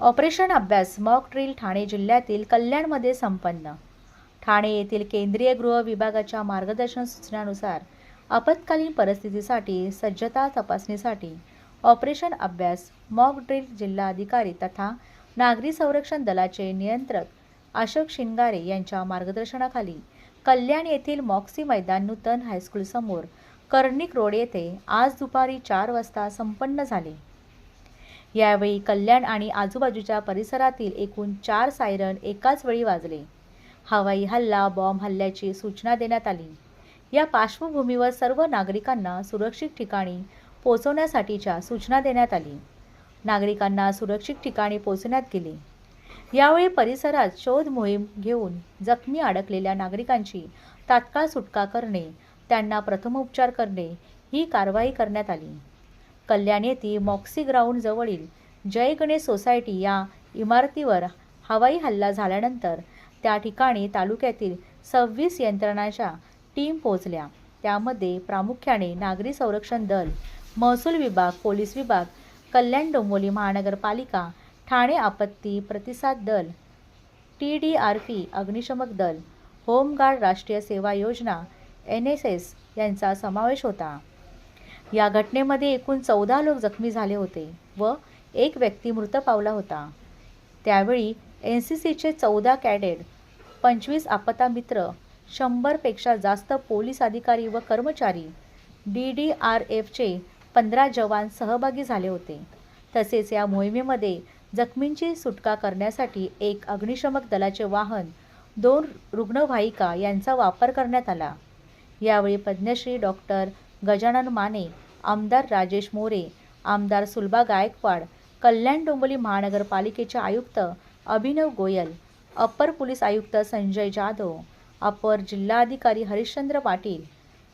Operation अभ्यास mock drill Thane जिल्ह्यातील कल्याणमध्ये संपन्न. ठाणे येथील केंद्रीय गृह विभागाच्या मार्गदर्शन सूचनानुसार आपत्कालीन परिस्थितीसाठी सज्जता तपासणीसाठी ऑपरेशन अभ्यास मॉक ड्रिल जिल्हाधिकारी तथा नागरी संरक्षण दलाचे नियंत्रक अशोक शिंगारे यांच्या मार्गदर्शनाखाली कल्याण येथील मॉक्सी मैदान नूतन हायस्कूलसमोर कर्णिक रोड येथे आज दुपारी चार वाजता संपन्न झाले. यावेळी कल्याण आणि आजूबाजूच्या परिसरातील एकूण चार सायरन एकाच वेळी वाजले. हवाई हल्ला बॉम्ब हल्ल्याची सूचना देण्यात आली. या पार्श्वभूमीवर सर्व नागरिकांना सुरक्षित ठिकाणी पोहोचवण्यासाठीच्या सूचना देण्यात आली. नागरिकांना सुरक्षित ठिकाणी पोहोचण्यात गेले. यावेळी परिसरात शोध मोहीम घेऊन जखमी अडकलेल्या नागरिकांची तात्काळ सुटका करणे त्यांना प्रथमोपचार करणे ही कारवाई करण्यात आली. कल्याण येथे मॉक्सी ग्राउंड जवळील जय गणेश सोसायटी या इमारतीवर हवाई हल्ला झाल्यानंतर त्या ठिकाणी तालुक्यातील सव्वीस यंत्रणांच्या टीम पोहोचल्या. त्यामध्ये प्रामुख्याने नागरी संरक्षण दल महसूल विभाग पोलीस विभाग कल्याण डोंबोली महानगरपालिका ठाणे आपत्ती प्रतिसाद दल टी डी आर पी अग्निशमक दल होमगार्ड राष्ट्रीय सेवा योजना एन एस एस यांचा समावेश होता. या घटनेमध्ये एकूण चौदा लोक जखमी झाले होते व एक व्यक्ती मृत पावला होता. त्यावेळी एन सी सीचे चौदा कॅडेट पंचवीस आपता मित्र शंभरपेक्षा जास्त पोलीस अधिकारी व कर्मचारी डी डी आर एफचे पंधरा जवान सहभागी झाले होते. तसेच या मोहिमेमध्ये जखमींची सुटका करण्यासाठी एक अग्निशमक दलाचे वाहन दोन रुग्णवाहिका यांचा वापर करण्यात आला. यावेळी पद्मश्री डॉक्टर गजानन माने आमदार राजेश मोरे आमदार सुलभा गायकवाड कल्याण डोंबली महानगरपालिकेचे आयुक्त अभिनव गोयल अपर पोलीस आयुक्त संजय जाधव अपर जिल्हाधिकारी हरिश्चंद्र पाटील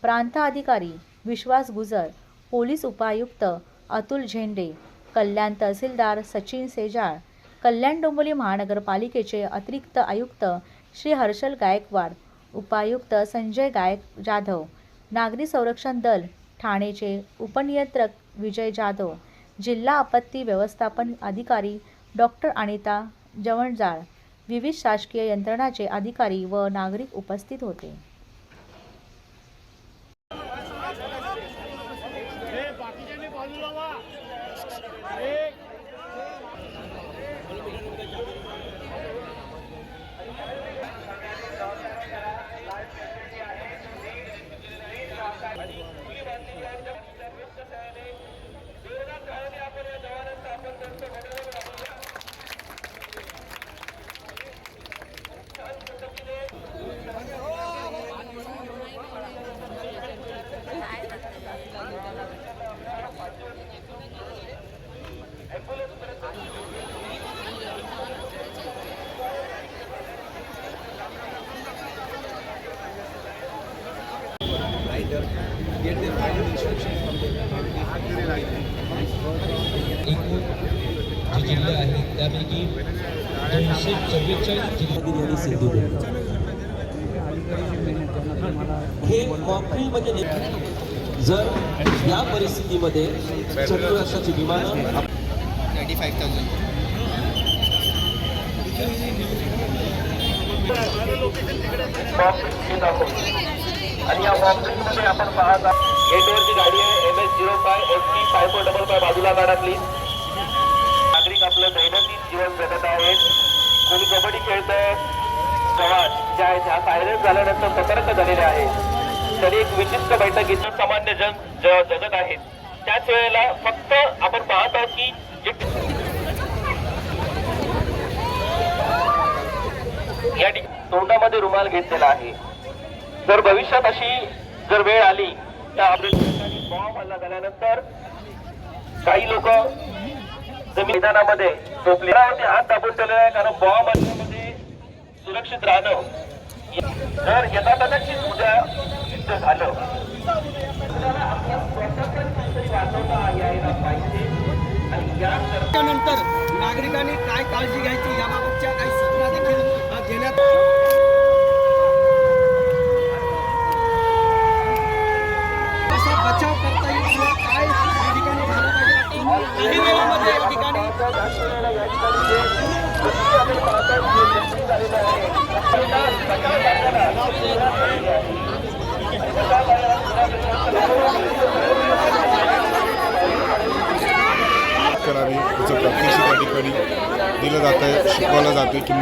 प्रांताधिकारी विश्वास गुजर पोलीस उपायुक्त अतुल झेंडे कल्याण तहसीलदार सचिन सेजाळ कल्याण डोंबोली महानगरपालिकेचे अतिरिक्त आयुक्त श्री हर्षल गायकवाड उपायुक्त संजय गायक जाधव नागरी संरक्षण दल ठाणेचे उपनियंत्रक विजय जाधव जिल्हा आपत्ती व्यवस्थापन अधिकारी डॉक्टर अनिता जवणजाळ विविध शासकीय यंत्रणाचे अधिकारी व नागरिक उपस्थित होते. get their final from the जी त्यापैकी दोनशे चव्वेचाळीस हे म्हणजे जर या परिस्थितीमध्ये शत्रू विमानं फाईव्ह थाउजंड आणि या बॉक्सिंगमध्ये आपण पाहत आहात गेटवरची गाडी आहे M S zero five S T five four double five बाजूला काढा प्लीज नागरिक आपलं दैनंदिन जीवन जगत आहेत. कोणी कबड्डी खेळतंय जवान ज्या आहेत ह्या सायरन झाल्यानंतर सतर्क झालेले आहेत. तरी एक विशिष्ट बैठकीत सामान्य जन ज- जगत आहेत. त्याच वेळेला फक्त आपण पाहत आहोत की जे या तोंडामध्ये रुमाल घेतलेला आहे. जर भविष्यात अशी जर वेळ आली तर आपल्या ठिकाणी बॉम्ब हल्ला झाल्यानंतर काही लोक जमीन मैदानामध्ये झोपले वरती हात दाबून ठेवलेला आहे कारण बॉम्ब हल्ल्यामध्ये सुरक्षित राहणं जर कदाचित उद्या युद्ध झालं पाहिजे आणि त्यानंतर नागरिकांनी काय काळजी घ्यायची याबाबतच्या काही सूचना देखील देण्यात महाराज त्याचं प्रॅक्टिस त्या ठिकाणी दिलं जातं शिकवलं जातं की